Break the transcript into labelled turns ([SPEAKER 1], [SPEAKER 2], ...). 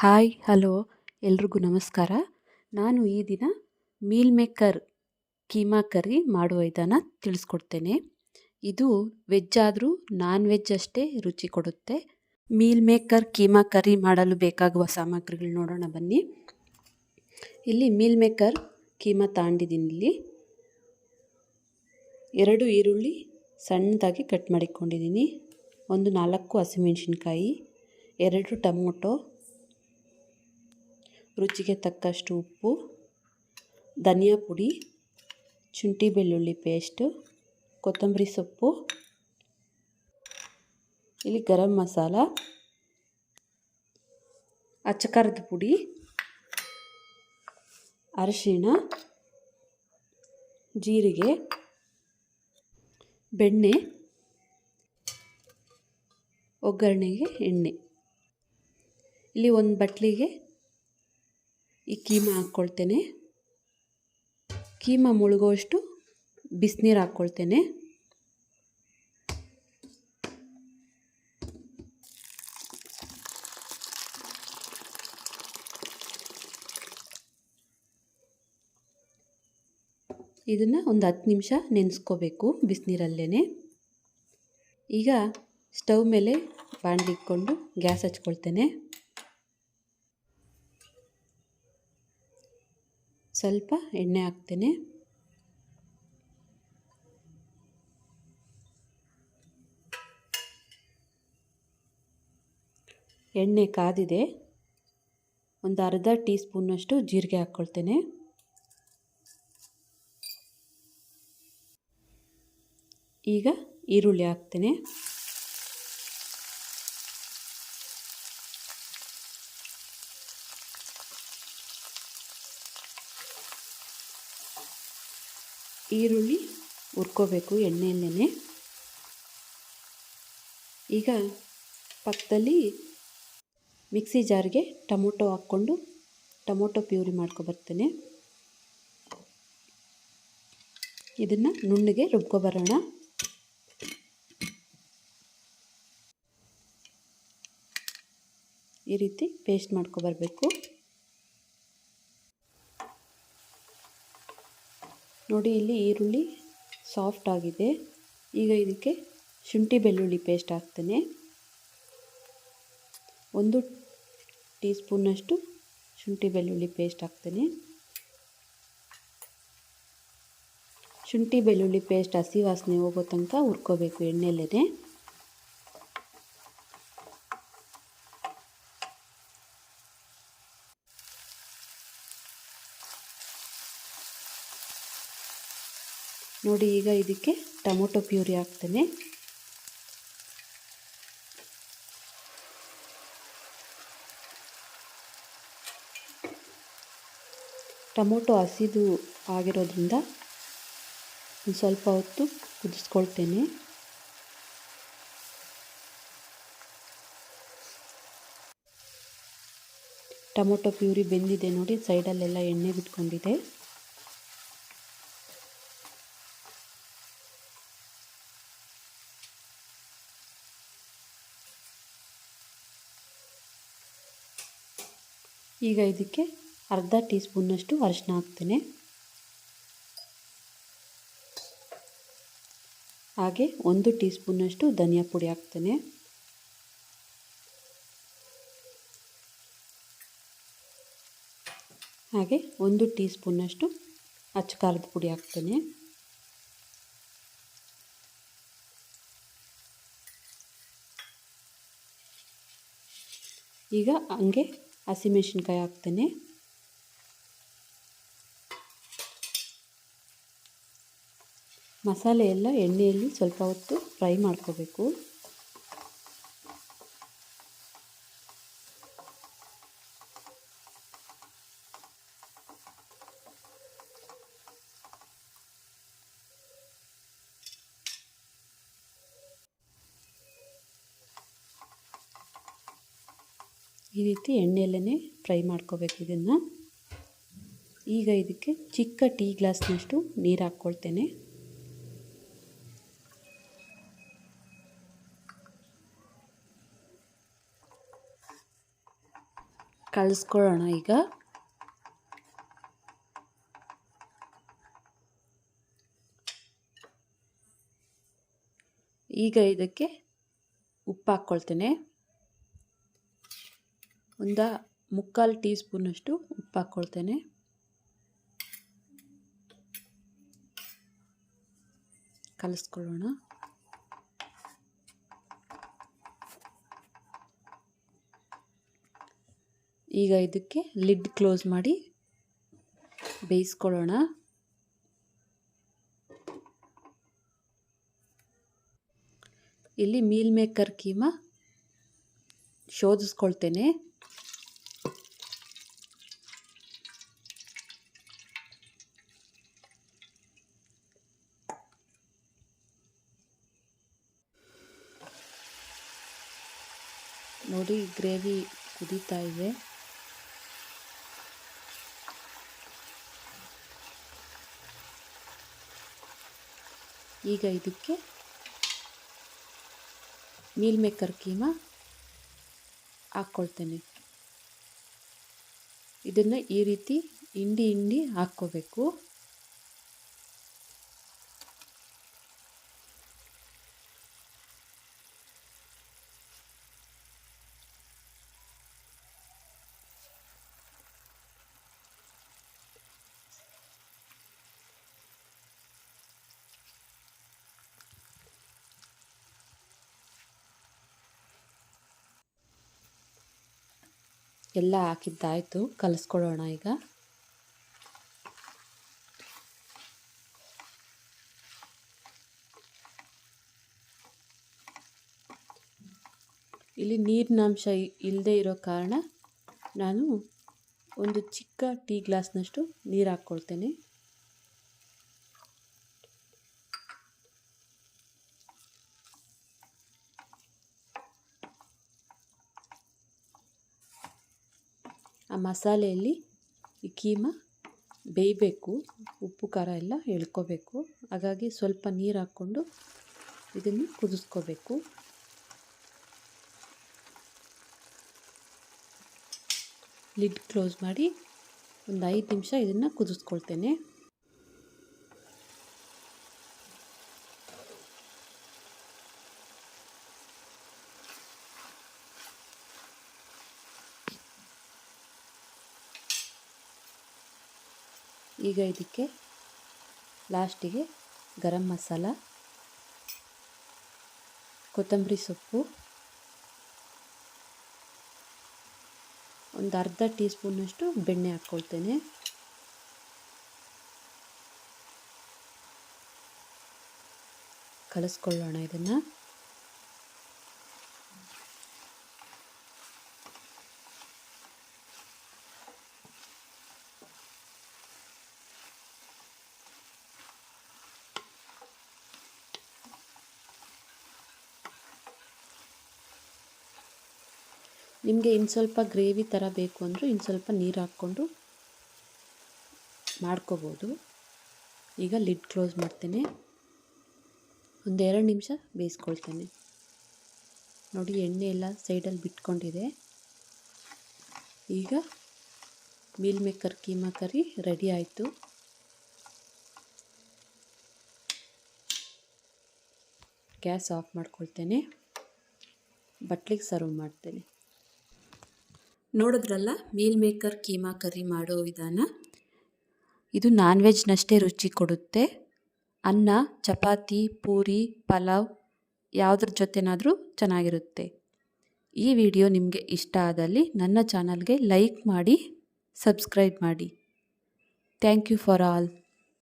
[SPEAKER 1] Hi, hello, ಎಲ್ರಿಗೂ ನಮಸ್ಕಾರ. ನಾನು ಈ ದಿನ ಮೀಲ್ ಮೇಕರ್ ಕೀಮಾ ಕರಿ ಮಾಡುವ ವಿಧಾನ ತಿಳಿಸ್ಕೊಡ್ತೇನೆ. ಇದು ವೆಜ್ ಆದರೂ ನಾನ್ ವೆಜ್ ಅಷ್ಟೇ ರುಚಿ ಕೊಡುತ್ತೆ. ಮೀಲ್ ಮೇಕರ್ ಕೀಮಾ ಕರಿ ಮಾಡಲು ಬೇಕಾಗುವ ಸಾಮಗ್ರಿಗಳು ನೋಡೋಣ ಬನ್ನಿ. ಇಲ್ಲಿ ಮೀಲ್ ಮೇಕರ್ ಕೀಮಾ ತಾಂಡಿದ್ದೀನಿ ಇಲ್ಲಿ. ಎರಡು ಈರುಳ್ಳಿ ಸಣ್ಣದಾಗಿ ಕಟ್ ಮಾಡಿಕೊಂಡಿದ್ದೀನಿ. ಒಂದು ನಾಲ್ಕು ಹಸಿಮೆಣಸಿನ್ಕಾಯಿ, ಎರಡು ಟೊಮೊಟೊ ರುಚಿಗೆ ತಕ್ಕಷ್ಟು ಉಪ್ಪು, ಧನಿಯಾ ಪುಡಿ, ಶುಂಠಿ ಬೆಳ್ಳುಳ್ಳಿ ಪೇಸ್ಟು, ಕೊತ್ತಂಬರಿ ಸೊಪ್ಪು, ಇಲ್ಲಿ ಗರಂ ಮಸಾಲ, ಅಚ್ಚಕಾರದ ಪುಡಿ, ಅರಿಶಿಣ, ಜೀರಿಗೆ, ಬೆಣ್ಣೆ, ಒಗ್ಗರಣೆಗೆ ಎಣ್ಣೆ. ಇಲ್ಲಿ ಒಂದು ಬಟ್ಲಿಗೆ ಈ ಕೀಮ ಹಾಕ್ಕೊಳ್ತೇನೆ. ಕೀಮ ಮುಳುಗೋಷ್ಟು ಬಿಸಿನೀರು ಹಾಕ್ಕೊಳ್ತೇನೆ. ಇದನ್ನು ಒಂದು ಹತ್ತು ನಿಮಿಷ ನೆನೆಸ್ಕೋಬೇಕು ಬಿಸಿನೀರಲ್ಲೇ ಈಗ ಸ್ಟವ್ ಮೇಲೆ ಬಾಣಲಿ ಇಟ್ಕೊಂಡು ಗ್ಯಾಸ್ ಹಚ್ಕೊಳ್ತೇನೆ. ಸ್ವಲ್ಪ ಎಣ್ಣೆ ಹಾಕ್ತೇನೆ. ಎಣ್ಣೆ ಕಾದಿದೆ. ಒಂದು ಅರ್ಧ ಟೀ ಸ್ಪೂನಷ್ಟು ಜೀರಿಗೆ ಹಾಕ್ಕೊಳ್ತೇನೆ. ಈಗ ಈರುಳ್ಳಿ ಹಾಕ್ತೇನೆ. ಈರುಳ್ಳಿ ಹುರ್ಕೋಬೇಕು ಎಣ್ಣೆಯಲ್ಲೇ ಈಗ ಪಕ್ಕದಲ್ಲಿ ಮಿಕ್ಸಿ ಜಾರ್ಗೆ ಟೊಮೊಟೊ ಹಾಕ್ಕೊಂಡು ಟೊಮೊಟೊ ಪ್ಯೂರಿ ಮಾಡ್ಕೊಬರ್ತೇನೆ ಇದನ್ನು ನುಣ್ಣಗೆ ರುಬ್ಕೊಬರೋಣ ಈ ರೀತಿ ಪೇಸ್ಟ್ ಮಾಡ್ಕೊಬರ್ಬೇಕು ನೋಡಿ ಇಲ್ಲಿ ಈರುಳ್ಳಿ ಸಾಫ್ಟ್ ಆಗಿದೆ. ಈಗ ಇದಕ್ಕೆ ಶುಂಠಿ ಬೆಳ್ಳುಳ್ಳಿ ಪೇಸ್ಟ್ ಹಾಕ್ತೇನೆ. ಒಂದು ಟೀ ಸ್ಪೂನ್ನಷ್ಟು ಶುಂಠಿ ಬೆಳ್ಳುಳ್ಳಿ ಪೇಸ್ಟ್ ಹಾಕ್ತೇನೆ. ಶುಂಠಿ ಬೆಳ್ಳುಳ್ಳಿ ಪೇಸ್ಟ್ ಹಸಿ ವಾಸನೆ ಹೋಗೋ ತನಕ ಹುರ್ಕೋಬೇಕು ಎಣ್ಣೆಲೇ ನೋಡಿ ಈಗ ಇದಕ್ಕೆ ಟೊಮೊಟೊ ಪ್ಯೂರಿ ಹಾಕ್ತೇನೆ. ಟೊಮೊಟೊ ಹಸಿದು ಆಗಿರೋದ್ರಿಂದ ಸ್ವಲ್ಪ ಹೊತ್ತು ಕುದಿಸ್ಕೊಳ್ತೇನೆ. ಟೊಮೊಟೊ ಪ್ಯೂರಿ ಬೆಂದಿದೆ ನೋಡಿ, ಸೈಡಲ್ಲೆಲ್ಲ ಎಣ್ಣೆ ಬಿಟ್ಕೊಂಡಿದೆ. ಈಗ ಇದಕ್ಕೆ ಅರ್ಧ ಟೀ ಸ್ಪೂನ್ನಷ್ಟು ಅರಿಶಿನ ಹಾಕ್ತೇನೆ. ಹಾಗೆ ಒಂದು ಟೀ ಸ್ಪೂನ್ನಷ್ಟು ಧನಿಯಾ ಪುಡಿ ಹಾಕ್ತೇನೆ. ಹಾಗೆ ಒಂದು ಟೀ ಸ್ಪೂನ್ನಷ್ಟು ಅಚ್ಚ ಖಾರದ ಪುಡಿ ಹಾಕ್ತೇನೆ. ಈಗ ಹಂಗೆ ಹಸಿಮೆಣ್ಸಿನ್ಕಾಯಿ ಹಾಕ್ತೇನೆ. ಮಸಾಲೆ ಎಲ್ಲ ಎಣ್ಣೆಯಲ್ಲಿ ಸ್ವಲ್ಪ ಹೊತ್ತು ಫ್ರೈ ಮಾಡ್ಕೋಬೇಕು. ಈ ರೀತಿ ಎಣ್ಣೆಯಲ್ಲೇ ಫ್ರೈ ಮಾಡ್ಕೋಬೇಕು ಇದನ್ನು. ಈಗ ಇದಕ್ಕೆ ಚಿಕ್ಕ ಟೀ ಗ್ಲಾಸ್ನಷ್ಟು ನೀರು ಹಾಕ್ಕೊಳ್ತೇನೆ. ಕಳಿಸ್ಕೊಳ್ಳೋಣ ಈಗ. ಈಗ ಇದಕ್ಕೆ ಉಪ್ಪು ಹಾಕ್ಕೊಳ್ತೇನೆ ಒಂದು ಮುಕ್ಕಾಲು ಟೀ ಸ್ಪೂನಷ್ಟು ಉಪ್ಪು ಹಾಕ್ಕೊಳ್ತೇನೆ ಕಲಿಸ್ಕೊಳ್ಳೋಣ. ಈಗ ಇದಕ್ಕೆ ಲಿಡ್ ಕ್ಲೋಸ್ ಮಾಡಿ ಬೇಯಿಸ್ಕೊಳ್ಳೋಣ. ಇಲ್ಲಿ ಮೀಲ್ ಮೇಕರ್ ಕೀಮಾ ಶೋಧಿಸ್ಕೊಳ್ತೇನೆ. ನೋಡಿ, ಗ್ರೇವಿ ಕುದೀತಾ ಇದೆ. ಈಗ ಇದಕ್ಕೆ ಮೀಲ್ ಮೇಕರ್ ಕೀಮಾ ಹಾಕ್ಕೊಳ್ತೇನೆ. ಇದನ್ನು ಈ ರೀತಿ ಹಿಂಡಿ ಹಿಂಡಿ ಹಾಕ್ಕೋಬೇಕು. ಎಲ್ಲ ಹಾಕಿದ್ದಾಯಿತು. ಕಲಿಸ್ಕೊಳ್ಳೋಣ ಈಗ. ಇಲ್ಲಿ ನೀರಿನ ಅಂಶ ಇಲ್ಲದೆ ಇರೋ ಕಾರಣ ನಾನು ಒಂದು ಚಿಕ್ಕ ಟೀ ಗ್ಲಾಸ್ನಷ್ಟು ನೀರು ಹಾಕ್ಕೊಳ್ತೇನೆ. ಮಸಾಲೆಯಲ್ಲಿ ಈ ಕೀಮಾ, ಬೇಯಬೇಕು, ಉಪ್ಪು, ಖಾರ ಎಲ್ಲ ಎಳ್ಕೋಬೇಕು. ಹಾಗಾಗಿ ಸ್ವಲ್ಪ ನೀರು ಹಾಕ್ಕೊಂಡು ಇದನ್ನು ಕುದಿಸ್ಕೋಬೇಕು. ಲಿಡ್ ಕ್ಲೋಸ್ ಮಾಡಿ ಒಂದು ಐದು ನಿಮಿಷ ಇದನ್ನು ಕುದಿಸ್ಕೊಳ್ತೇನೆ. ಈಗ ಇದಕ್ಕೆ ಲಾಸ್ಟಿಗೆ ಗರಂ ಮಸಾಲ, ಕೊತ್ತಂಬರಿ ಸೊಪ್ಪು, ಒಂದು ಅರ್ಧ ಟೀ ಸ್ಪೂನಷ್ಟು ಬೆಣ್ಣೆ ಹಾಕ್ಕೊಳ್ತೇನೆ. ಕಲಿಸ್ಕೊಳ್ಳೋಣ ಇದನ್ನು. ನಿಮಗೆ ಇನ್ನು ಸ್ವಲ್ಪ ಗ್ರೇವಿ ಥರ ಬೇಕು ಅಂದರೆ ಇನ್ನು ಸ್ವಲ್ಪ ನೀರು ಹಾಕ್ಕೊಂಡು ಮಾಡ್ಕೋಬೋದು. ಈಗ ಲಿಡ್ ಕ್ಲೋಸ್ ಮಾಡ್ತೇನೆ. ಒಂದು ಎರಡು ನಿಮಿಷ ಬೇಯಿಸ್ಕೊಳ್ತೇನೆ. ನೋಡಿ, ಎಣ್ಣೆ ಎಲ್ಲ ಸೈಡಲ್ಲಿ ಬಿಟ್ಕೊಂಡಿದೆ. ಈಗ meal maker, keema curry ready ಆಯಿತು. ಗ್ಯಾಸ್ ಆಫ್ ಮಾಡ್ಕೊಳ್ತೇನೆ. ಬಟ್ಲಿಗೆ ಸರ್ವ್ ಮಾಡ್ತೇನೆ. ನೋಡಿದ್ರಲ್ಲ? ಮೀಲ್ ಮೇಕರ್ ಕೀಮಾ ಕರಿ ಮಾಡೋ ವಿಧಾನ? ಇದು ನಾನ್ ವೆಜ್ನಷ್ಟೇ ರುಚಿ ಕೊಡುತ್ತೆ. ಅನ್ನ, ಚಪಾತಿ, ಪೂರಿ, ಪಲಾವ್ ಯಾವುದ್ರ ಜೊತೆನಾದರೂ ಚೆನ್ನಾಗಿರುತ್ತೆ. ಈ ವಿಡಿಯೋ ನಿಮಗೆ ಇಷ್ಟ ಆದಲ್ಲಿ ನನ್ನ ಚಾನಲ್ಗೆ ಲೈಕ್ ಮಾಡಿ, ಸಬ್ಸ್ಕ್ರೈಬ್ ಮಾಡಿ. Thank you for all.